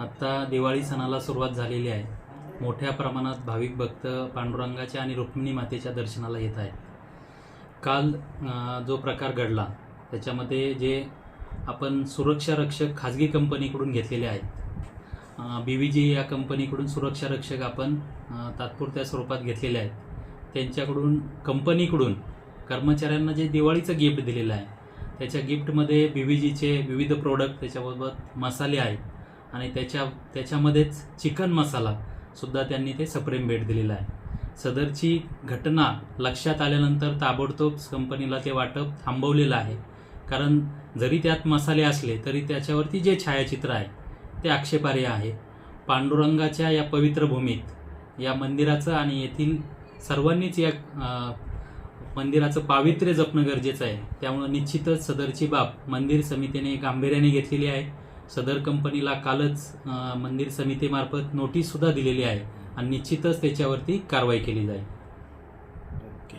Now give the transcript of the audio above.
आत्ता दिवाळी सणाला सुरुवात झालेली आहे. मोठ्या प्रमाणात भाविक भक्त पांडुरंगाच्या आणि रुक्मिणी मातेच्या दर्शनाला येत आहेत. काल जो प्रकार घडला त्याच्यामध्ये जे आपण सुरक्षा रक्षक खाजगी कंपनीकडून घेतलेले आहेत बी व्ही जी या कंपनीकडून सुरक्षा रक्षक आपण तात्पुरत्या स्वरूपात घेतलेले आहेत. त्यांच्याकडून कंपनीकडून कर्मचाऱ्यांना जे दिवाळीचं गिफ्ट दिलेलं आहे त्याच्या गिफ्टमध्ये बी व्ही जीचे विविध प्रोडक्ट त्याच्याबरोबर मसाले आहेत. आणि त्याच्या त्याच्यामध्येच चिकन मसाला सुद्धा त्यांनी ते सप्रेम भेट दिलेला आहे. सदरची घटना लक्षात आल्यानंतर ताबडतोब कंपनीला ते वाटप थांबवलेलं आहे. कारण जरी त्यात मसाले असले तरी त्याच्यावरती जे छायाचित्र आहे ते आक्षेपार्ह आहे. पांडुरंगाच्या या पवित्र भूमीत या मंदिराचं आणि येथील सर्वांनीच या मंदिराचं पावित्र्य जपणं गरजेचं आहे. त्यामुळं निश्चितच सदरची बाब मंदिर समितीने गांभीर्याने घेतलेली आहे. सदर कंपनीला कालच मंदिर समितीमार्फत नोटीससुद्धा दिलेली आहे आणि निश्चितच त्याच्यावरती कारवाई केली जाईल. ओके.